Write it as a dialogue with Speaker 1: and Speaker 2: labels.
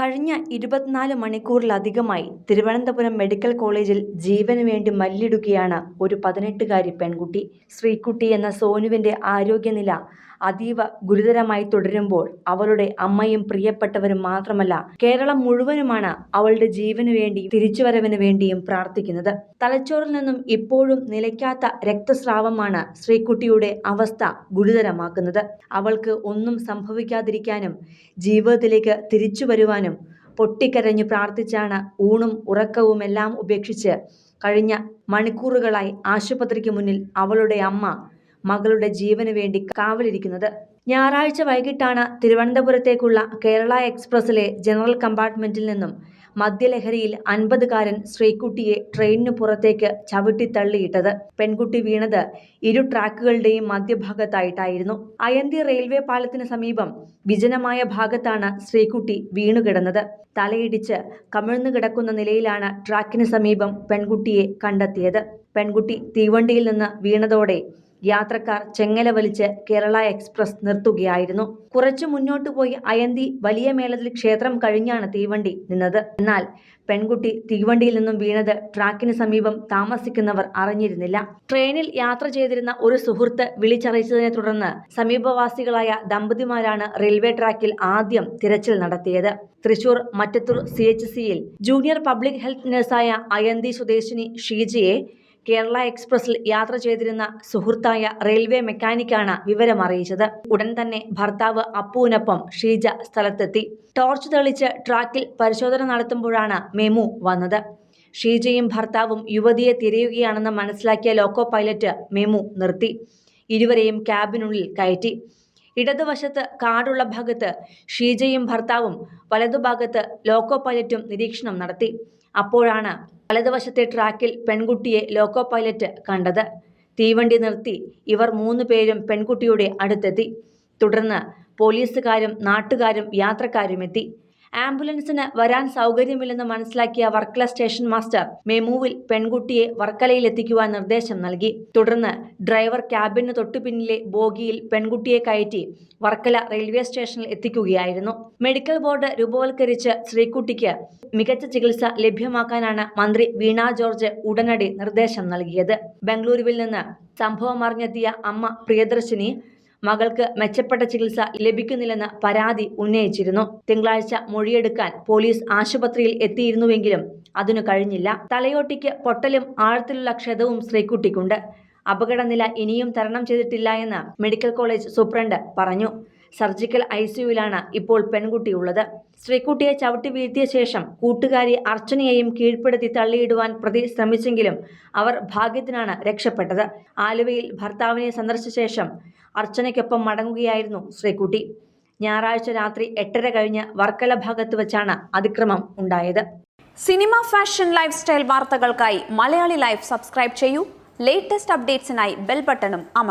Speaker 1: കഴിഞ്ഞ ഇരുപത്തിനാല് മണിക്കൂറിലധികമായി തിരുവനന്തപുരം മെഡിക്കൽ കോളേജിൽ ജീവന് വേണ്ടി മല്ലിടുകയാണ് ഒരു പതിനെട്ടുകാരി പെൺകുട്ടി. ശ്രീക്കുട്ടി എന്ന സോനുവിന്റെ ആരോഗ്യനില അതീവ ഗുരുതരമായി തുടരുമ്പോൾ അവളുടെ അമ്മയും പ്രിയപ്പെട്ടവരും മാത്രമല്ല കേരളം മുഴുവനുമാണ് അവളുടെ ജീവന് വേണ്ടി തിരിച്ചുവരവിന് വേണ്ടിയും പ്രാർത്ഥിക്കുന്നത്. തലച്ചോറിൽ നിന്നും ഇപ്പോഴും നിലയ്ക്കാത്ത രക്തസ്രാവമാണ് ശ്രീകുട്ടിയുടെ അവസ്ഥ ഗുരുതരമാക്കുന്നത്. അവൾക്ക് ഒന്നും സംഭവിക്കാതിരിക്കാനും ജീവിതത്തിലേക്ക് തിരിച്ചു വരുവാനും പൊട്ടിക്കരഞ്ഞു പ്രാർത്ഥിച്ചാണ് ഊണും ഉറക്കവും എല്ലാം ഉപേക്ഷിച്ച് കഴിഞ്ഞ മണിക്കൂറുകളായി ആശുപത്രിക്ക് മുന്നിൽ അവളുടെ അമ്മ മകളുടെ ജീവന് വേണ്ടി കാവലിരിക്കുന്നത്. ഞായറാഴ്ച വൈകിട്ടാണ് തിരുവനന്തപുരത്തേക്കുള്ള കേരള എക്സ്പ്രസിലെ ജനറൽ കമ്പാർട്ട്മെന്റിൽ നിന്നും മദ്യലഹരിയിൽ അൻപതുകാരൻ ശ്രീകുട്ടിയെ ട്രെയിനിന് പുറത്തേക്ക് ചവിട്ടിത്തള്ളിയിട്ടത്. പെൺകുട്ടി വീണത് ഇരു ട്രാക്കുകളുടെയും മധ്യഭാഗത്തായിട്ടായിരുന്നു. അയന്തി റെയിൽവേ പാലത്തിന് സമീപം വിജനമായ ഭാഗത്താണ് ശ്രീകുട്ടി വീണുകിടന്നത്. തലയിടിച്ച് കമിഴ്ന്നു കിടക്കുന്ന നിലയിലാണ് ട്രാക്കിന് സമീപം പെൺകുട്ടിയെ കണ്ടെത്തിയത്. പെൺകുട്ടി തീവണ്ടിയിൽ നിന്ന് വീണതോടെ യാത്രക്കാർ ചെങ്ങല വലിച്ച് കേരള എക്സ്പ്രസ് നിർത്തുകയായിരുന്നു. കുറച്ചു മുന്നോട്ട് പോയി അയന്തി വലിയ മേളത്തിൽ ക്ഷേത്രം കഴിഞ്ഞാണ് തീവണ്ടി നിന്നത്. എന്നാൽ പെൺകുട്ടി തീവണ്ടിയിൽ നിന്നും വീണത് ട്രാക്കിന് സമീപം താമസിക്കുന്നവർ അറിഞ്ഞിരുന്നില്ല. ട്രെയിനിൽ യാത്ര ചെയ്തിരുന്ന ഒരു സുഹൃത്ത് വിളിച്ചറിയിച്ചതിനെ തുടർന്ന് സമീപവാസികളായ ദമ്പതിമാരാണ് റെയിൽവേ ട്രാക്കിൽ ആദ്യം തിരച്ചിൽ നടത്തിയത്. തൃശൂർ മറ്റത്തൂർ സി എച്ച് സിയിൽ ജൂനിയർ പബ്ലിക് ഹെൽത്ത് നഴ്സായ അയന്തി സ്വദേശിനി ഷീജയെ കേരള എക്സ്പ്രസിൽ യാത്ര ചെയ്തിരുന്ന സുഹൃത്തായ റെയിൽവേ മെക്കാനിക്കാണ് വിവരം അറിയിച്ചത് ഉടൻ തന്നെ ഭർത്താവ് അപ്പുവിനൊപ്പം ഷീജ സ്ഥലത്തെത്തി. ടോർച്ച് തെളിച്ച് ട്രാക്കിൽ പരിശോധന നടത്തുമ്പോഴാണ് മെമു വന്നത്. ഷീജയും ഭർത്താവും യുവതിയെ തിരയുകയാണെന്ന് മനസ്സിലാക്കിയ ലോക്കോ പൈലറ്റ് മെമു നിർത്തി. ഇരുവരെയും ക്യാബിനുള്ളിൽ കയറ്റി. ഇടതുവശത്ത് കാടുള്ള ഭാഗത്ത് ഷീജയും ഭർത്താവും വലതുഭാഗത്ത് ലോക്കോ പൈലറ്റും നിരീക്ഷണം നടത്തി. അപ്പോഴാണ് വലതുവശത്തെ ട്രാക്കിൽ പെൺകുട്ടിയെ ലോക്കോ പൈലറ്റ് കണ്ടത്. തീവണ്ടി നിർത്തി ഇവർ മൂന്ന് പേരും പെൺകുട്ടിയുടെ അടുത്തെത്തി. തുടർന്ന് പോലീസുകാരും നാട്ടുകാരും യാത്രക്കാരും എത്തി. ആംബുലൻസിന് വരാൻ സൗകര്യമില്ലെന്ന് മനസ്സിലാക്കിയ വർക്കല സ്റ്റേഷൻ മാസ്റ്റർ മെമുവിൽ പെൺകുട്ടിയെ വർക്കലയിൽ എത്തിക്കുവാൻ നിർദ്ദേശം നൽകി. തുടർന്ന് ഡ്രൈവർ ക്യാബിന് തൊട്ടുപിന്നിലെ ബോഗിയിൽ പെൺകുട്ടിയെ കയറ്റി വർക്കല റെയിൽവേ സ്റ്റേഷനിൽ എത്തിക്കുകയായിരുന്നു. മെഡിക്കൽ ബോർഡ് രൂപവൽക്കരിച്ച് ശ്രീകുട്ടിക്ക് മികച്ച ചികിത്സ ലഭ്യമാക്കാനാണ് മന്ത്രി വീണ ജോർജ് ഉടനടി നിർദ്ദേശം നൽകിയത്. ബംഗളൂരുവിൽ നിന്ന് സംഭവം അറിഞ്ഞെത്തിയ അമ്മ പ്രിയദർശിനി മകൾക്ക് മെച്ചപ്പെട്ട ചികിത്സ ലഭിക്കുന്നില്ലെന്ന് പരാതി ഉന്നയിച്ചിരുന്നു. തിങ്കളാഴ്ച മൊഴിയെടുക്കാൻ പോലീസ് ആശുപത്രിയിൽ എത്തിയിരുന്നുവെങ്കിലും അതിനു കഴിഞ്ഞില്ല. തലയോട്ടിക്ക് പൊട്ടലും ആഴത്തിലുള്ള ക്ഷതവും ശ്രീകുട്ടിക്കുണ്ട്. അപകടനില ഇനിയും തരണം ചെയ്തിട്ടില്ല എന്ന് മെഡിക്കൽ കോളേജ് സൂപ്രണ്ട് പറഞ്ഞു. സർജിക്കൽ ഐ സിയുവിലാണ് ഇപ്പോൾ പെൺകുട്ടിയുള്ളത്. സ്ത്രീക്കുട്ടിയെ ചവിട്ടി വീഴ്ത്തിയ ശേഷം കൂട്ടുകാരി അർച്ചനയെയും കീഴ്പ്പെടുത്തി തള്ളിയിടുവാൻ പ്രതി ശ്രമിച്ചെങ്കിലും അവർ ഭാഗ്യത്തിനാണ് രക്ഷപ്പെട്ടത്. ആലുവയിൽ ഭർത്താവിനെ സന്ദർശിച്ച ശേഷം അർച്ചനയ്ക്കൊപ്പം മടങ്ങുകയായിരുന്നു ശ്രീക്കുട്ടി ഞായറാഴ്ച രാത്രി എട്ടര കഴിഞ്ഞ് വർക്കല ഭാഗത്ത് വെച്ചാണ് അതിക്രമം ഉണ്ടായത്.
Speaker 2: സിനിമ ഫാഷൻ ലൈഫ് സ്റ്റൈൽ വാർത്തകൾക്കായി മലയാളി ലൈഫ് സബ്സ്ക്രൈബ് ചെയ്യൂ. ലേറ്റസ്റ്റ് അപ്ഡേറ്റ്സിനായി ബെൽ ബട്ടണും അമർ